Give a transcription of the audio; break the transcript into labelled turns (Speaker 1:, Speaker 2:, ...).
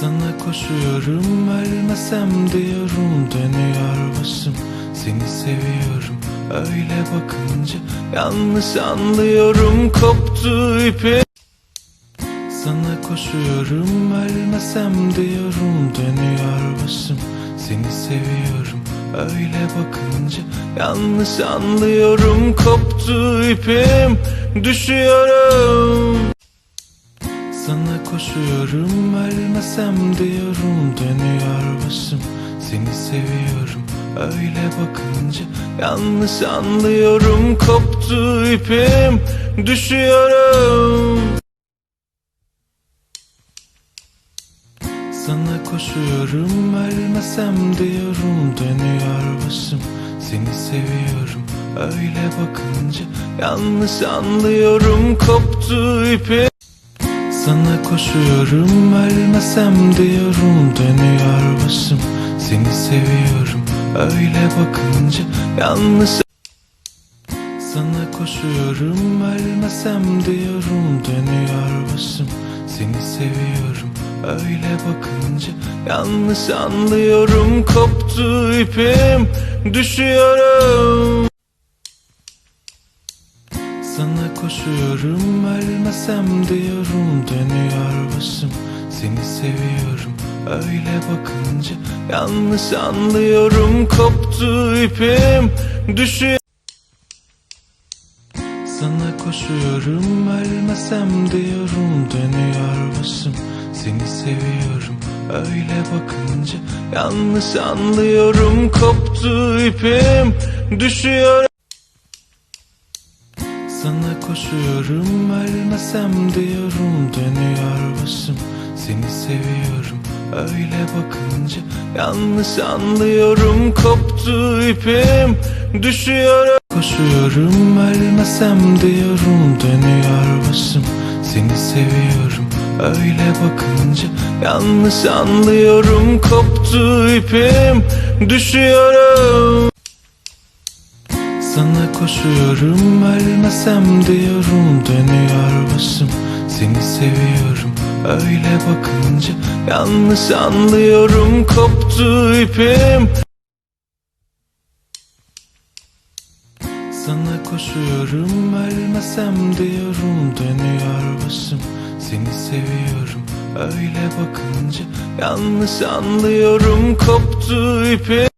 Speaker 1: Sana koşuyorum ölmesem diyorum. Dönüyor başım Seni seviyorum. Öyle bakınca yanlış anlıyorum. Koptu ipim. Sana koşuyorum ölmesem diyorum. Dönüyor başım Seni seviyorum. Öyle bakınca yanlış anlıyorum. Koptu ipim düşüyorum sana koşuyorum ölmesem diyorum. Dönüyor başım Seni seviyorum. Öyle bakınca yanlış anlıyorum. Koptu ipim düşüyorum. Sana koşuyorum ölmesem diyorum. Dönüyor başım Seni seviyorum. Öyle bakınca yanlış anlıyorum. Koptu ipim sana koşuyorum ölmesem diyorum. Dönüyor başım Seni seviyorum. Öyle bakınca yanlış. Sana koşuyorum ölmesem diyorum. Dönüyor başım Seni seviyorum. Öyle bakınca yanlış anlıyorum. Koptu ipim düşüyorum sana koşuyorum ölmesem diyorum. Dönüyor başım Seni seviyorum. Öyle bakınca yanlış anlıyorum. Koptu ipim düşüyor. Sana koşuyorum ölmesem diyorum. Dönüyor başım Seni seviyorum. Öyle bakınca yanlış anlıyorum. Koptu ipim düşüyor koşuyorum ölmesem diyorum dönüyor başım. Seni seviyorum öyle bakınca yanlış anlıyorum. Koptu ipim düşüyorum Koşuyorum ölmesem diyorum dönüyor başım. Seni seviyorum öyle bakınca yanlış anlıyorum. Koptu ipim düşüyorum sana koşuyorum ölmesem diyorum. Dönüyor başım Seni seviyorum. Öyle bakınca yanlış anlıyorum. Koptu ipim. Sana koşuyorum ölmesem diyorum. Dönüyor başım Seni seviyorum. Öyle bakınca yanlış anlıyorum. Koptu ipim